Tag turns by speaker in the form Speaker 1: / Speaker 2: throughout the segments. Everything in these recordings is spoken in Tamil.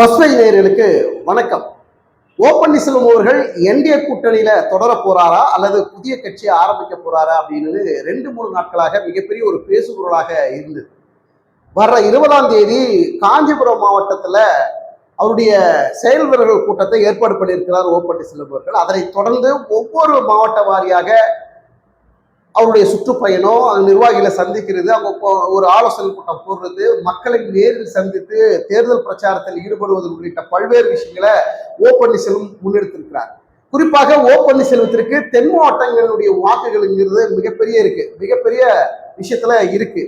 Speaker 1: பசுவை நேர்களுக்கு வணக்கம். ஓ பன்னீர்செல்வம் அவர்கள் என்டிஏ கூட்டணியில தொடர போறாரா அல்லது புதிய கட்சியை ஆரம்பிக்க போறாரா அப்படின்னு ரெண்டு மூணு நாட்களாக மிகப்பெரிய ஒரு பேசுபொருளாக இருந்தது. வர்ற இருபதாம் தேதி காஞ்சிபுரம் மாவட்டத்துல அவருடைய செயல் வீரர்கள் கூட்டத்தை ஏற்பாடு பண்ணியிருக்கிறார் ஓ பன்னீர்செல்வம் அவர்கள். அதனைத் தொடர்ந்து ஒவ்வொரு மாவட்ட வாரியாக அவருடைய சுற்றுப்பயணம் அங்க நிர்வாகிகளை சந்திக்கிறது அவங்க ஒரு ஆலோசனை கூட்டம் போடுறது மக்களை நேரில் சந்தித்து தேர்தல் பிரச்சாரத்தில் ஈடுபடுவது உள்ளிட்ட பல்வேறு விஷயங்களை ஓ பன்னீர்செல்வம் முன்னெடுத்திருக்கிறார். குறிப்பாக ஓ பன்னீர்செல்வத்திற்கு தென் மாவட்டங்களுடைய வாக்குகள்ங்கிறது மிகப்பெரிய இருக்கு மிகப்பெரிய விஷயத்துல இருக்கு.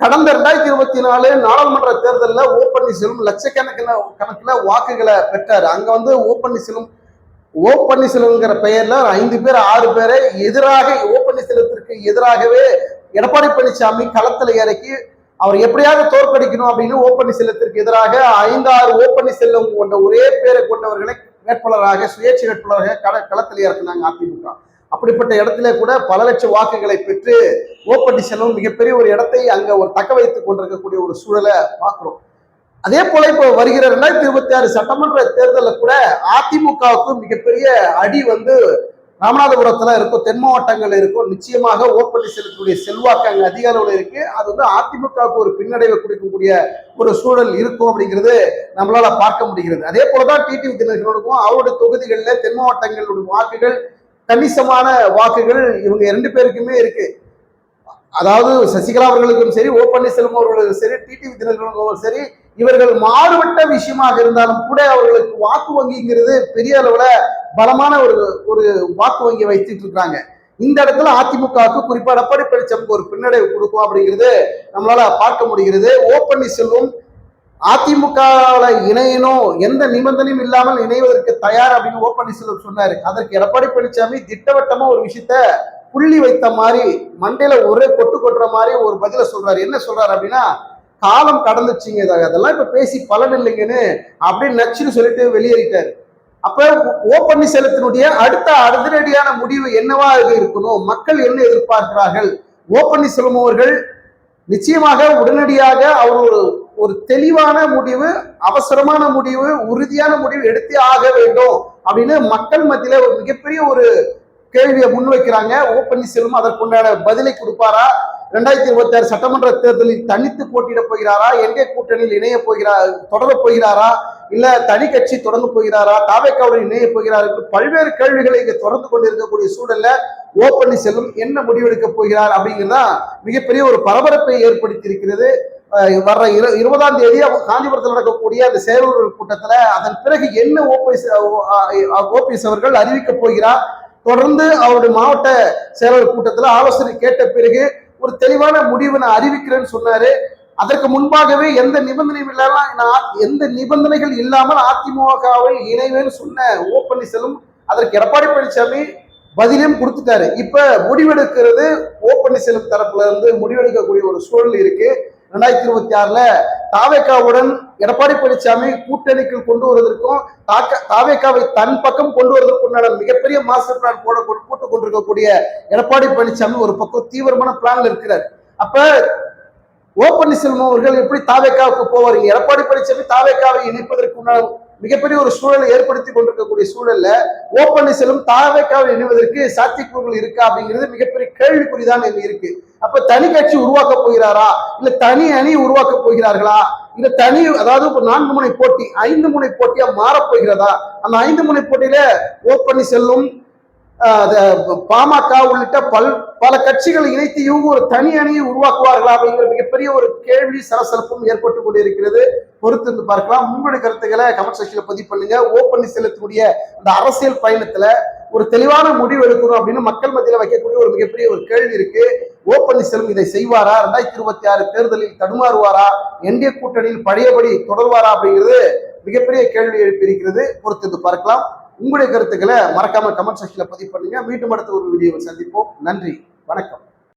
Speaker 1: கடந்த ரெண்டாயிரத்தி இருபத்தி நாலு நாடாளுமன்ற தேர்தலில் ஓ பன்னீர்செல்வம் லட்சக்கணக்கில் கணக்கில் வாக்குகளை பெற்றார். அங்க வந்து ஓ பன்னீர்செல்வம் ஓ பன்னீர்செல்வங்கிற பெயர்ல ஐந்து பேர் ஆறு பேரை எதிராக ஓ பன்னீர்செல்வத்திற்கு எதிராகவே எடப்பாடி பழனிசாமி களத்துல இறக்கி அவர் எப்படியாவது தோற்கடிக்கணும் அப்படின்னு ஓ பன்னீர்செல்வத்திற்கு எதிராக ஐந்து ஆறு ஓ பன்னீர்செல்வம் கொண்ட ஒரே பேரை கொண்டவர்களை வேட்பாளராக சுயேட்சை வேட்பாளராக கள களத்தில் இறக்குனாங்க அதிமுக. அப்படிப்பட்ட இடத்துல கூட பல லட்சம் வாக்குகளை பெற்று ஓ பன்னீர்செல்வம் மிகப்பெரிய ஒரு இடத்தை அங்க ஒரு தக்க வைத்துக் கொண்டிருக்கக்கூடிய ஒரு சூழலை பார்க்கிறோம். அதே போல இப்போ வருகிற ரெண்டாயிரத்தி இருபத்தி ஆறு சட்டமன்ற தேர்தலில் கூட அதிமுகவுக்கு மிகப்பெரிய அடி வந்து ராமநாதபுரத்துல இருக்கும் தென் மாவட்டங்கள்ல இருக்கும். நிச்சயமாக ஓ பன்னீர்செல்வத்துடைய செல்வாக்கு அங்க அதிக அளவில் இருக்கு. அது வந்து அதிமுகவுக்கு ஒரு பின்னடைவை கொடுக்கக்கூடிய ஒரு சூழல் இருக்கும் அப்படிங்கிறது நம்மளால பார்க்க முடிகிறது. அதே போலதான் டிடிவி தினகரனுக்கும் அவருடைய தொகுதிகளில் தென் மாவட்டங்களுடைய வாக்குகள் கணிசமான வாக்குகள் இவங்க ரெண்டு பேருக்குமே இருக்கு. அதாவது சசிகலா அவர்களுக்கும் சரி ஓ பன்னீர்செல்வம் அவர்களுக்கும் சரி டிடிவி தினகரனுக்கும் சரி இவர்கள் மாறுபட்ட விஷயமாக இருந்தாலும் கூட அவர்களுக்கு வாக்கு வங்கிங்கிறது பெரிய அளவுல பலமான ஒரு ஒரு வாக்கு வங்கி வைத்துட்டு இருக்காங்க. இந்த இடத்துல அதிமுகவுக்கு குறிப்பா எடப்பாடி பழனிசாமிக்கு ஒரு பின்னடைவு கொடுக்கும் அப்படிங்கிறது நம்மளால பார்க்க முடிகிறது. ஓ பன்னீர்செல்வம் அதிமுகவில் இணையணும் எந்த நிபந்தனையும் இல்லாமல் இணைவதற்கு தயார் அப்படின்னு ஓ பன்னீர்செல்வம் சொன்னாரு. அதற்கு எடப்பாடி பழனிசாமி திட்டவட்டமா ஒரு விஷயத்த புள்ளி வைத்த மாதிரி மண்டையில ஒரே கொட்டு கொட்டுற மாதிரி ஒரு பதில சொல்றாரு. என்ன சொல்றாரு அப்படின்னா காலம் கடந்துச்சுங்க இதாக அதெல்லாம் இப்ப பேசி பலன் இல்லைங்கன்னு அப்படின்னு நச்சுன்னு சொல்லிட்டு வெளியேறிட்டாரு. அப்ப ஓ பன்னீர்செல்வத்தினுடைய அடுத்த அதிரடியான முடிவு என்னவாக இருக்கணும்? மக்கள் என்ன எதிர்பார்க்கிறார்கள்? ஓ பன்னீர்செல்வம் அவர்கள் நிச்சயமாக உடனடியாக அவர் ஒரு ஒரு தெளிவான முடிவு அவசரமான முடிவு உறுதியான முடிவு எடுத்தே ஆக வேண்டும் அப்படின்னு மக்கள் மத்தியில ஒரு மிகப்பெரிய ஒரு கேள்வியை முன்வைக்கிறாங்க. ஓ பன்னீர்செல்வம் அதற்குண்டான பதிலை கொடுப்பாரா? ரெண்டாயிரத்தி இருபத்தி ஆறு சட்டமன்ற தேர்தலில் தனித்து போட்டியிட போகிறாரா? என்கே கூட்டணியில் இணைய போகிறார் தொடரப் போகிறாரா? இல்ல தனி கட்சி தொடர்ந்து போகிறாரா? தாவேக்காவுடன் இணைய போகிறார்? என்று பல்வேறு கேள்விகளை இங்க தொடர்ந்து கொண்டிருக்கக்கூடிய சூழல்ல ஓ பன்னீர்செல்வம் என்ன முடிவெடுக்க போகிறார் அப்படிங்கிறதா மிகப்பெரிய ஒரு பரபரப்பை ஏற்படுத்தி இருக்கிறது வர்ற இரு இருபதாம் தேதி காஞ்சிபுரத்தில் நடக்கக்கூடிய அந்த செயலூர் கூட்டத்துல அதன் பிறகு என்ன ஓபிஎஸ் ஓபிஎஸ் அவர்கள் அறிவிக்க போகிறார்? தொடர்ந்து அவருடைய மாவட்ட செயலாளர் கூட்டத்தில் ஆலோசனை கேட்ட பிறகு ஒரு தெளிவான முடிவு நான் அறிவிக்கிறேன்னு சொன்னாரு. அதற்கு முன்பாகவே எந்த நிபந்தனையும் இல்லாமல் நான் எந்த நிபந்தனைகள் இல்லாமல் அதிமுகவை இணைவேன்னு சொன்ன ஓ பன்னீர்செல்வம் அதற்கு எடப்பாடி பழனிசாமி பதிலையும் கொடுத்துட்டாரு. இப்ப முடிவெடுக்கிறது ஓ பன்னீர்செல்வம் தரப்புல இருந்து முடிவெடுக்கக்கூடிய ஒரு சூழல் இருக்கு. ரெண்டாயிரத்தி இருபத்தி ஆறுல தாவேக்காவுடன் எடப்பாடி பழனிசாமி கூட்டணிக்குள் கொண்டு வருவதற்கும் தாக்க தாவேக்காவை தன் பக்கம் கொண்டு வருவதற்குண்டான மிகப்பெரிய மாஸ்டர் பிளான் போட போட்டுக் கொண்டிருக்கக்கூடிய எடப்பாடி பழனிசாமி ஒரு பக்கம் தீவிரமான பிளான்ல இருக்கிறார். அப்ப ஓ பன்னீர்செல்வம் அவர்கள் எப்படி தாவேக்காவுக்கு போவாருங்க எடப்பாடி பழனிசாமி தாவேக்காவை இணைப்பதற்கு மிகப்பெரிய ஒரு சூழலை ஏற்படுத்தி கொண்டிருக்கக்கூடிய சூழல்ல ஓ பன்னீர்செல்வம் எண்ணுவதற்கு இணைவதற்கு சாத்தியக்கூறுகள் இருக்கா அப்படிங்கிறது மிகப்பெரிய கேள்விக்குறிதான் இங்க இருக்கு. அப்ப தனி கட்சி உருவாக்க போகிறாரா? இல்ல தனி அணி உருவாக்க போகிறார்களா? இல்ல தனி அதாவது இப்ப நான்கு முனை போட்டி ஐந்து முனை போட்டியா மாறப் போகிறதா? அந்த ஐந்து முனை போட்டியில ஓ பன்னீர்செல்வம் பாமக உள்ளிட்ட பல் பல கட்சிகளை இணைத்து இவங்க ஒரு தனி அணியை உருவாக்குவார்களா அப்படிங்கிற மிகப்பெரிய ஒரு கேள்வி சலசலப்பும் ஏற்பட்டு கொண்டிருக்கிறது. பொறுத்து இருந்து பார்க்கலாம். உங்களுடைய கருத்துக்களை கமெண்ட் செக்ஷன்ல பதிவு பண்ணுங்க. ஓ பன்னீர்செல்வத்தினுடைய அந்த அரசியல் பயணத்துல ஒரு தெளிவான முடிவு எடுக்கணும் அப்படின்னு மக்கள் மத்தியில வைக்கக்கூடிய ஒரு மிகப்பெரிய ஒரு கேள்வி இருக்கு. ஓ பன்னீர்செல்வம் இதை செய்வாரா? ரெண்டாயிரத்தி இருபத்தி ஆறு தேர்தலில் தடுமாறுவாரா? என்டிஏ கூட்டணியில் பழையபடி தொடர்வாரா அப்படிங்கிறது மிகப்பெரிய கேள்வி எழுப்பியிருக்கிறது பொறுத்து இருந்து பார்க்கலாம். உங்களுடைய கருத்துக்களை மறக்காம கமெண்ட் செக்ஷன்ல பதிவு பண்ணுங்க. மீண்டும் அடுத்த ஒரு வீடியோவை சந்திப்போம். நன்றி. வணக்கம்.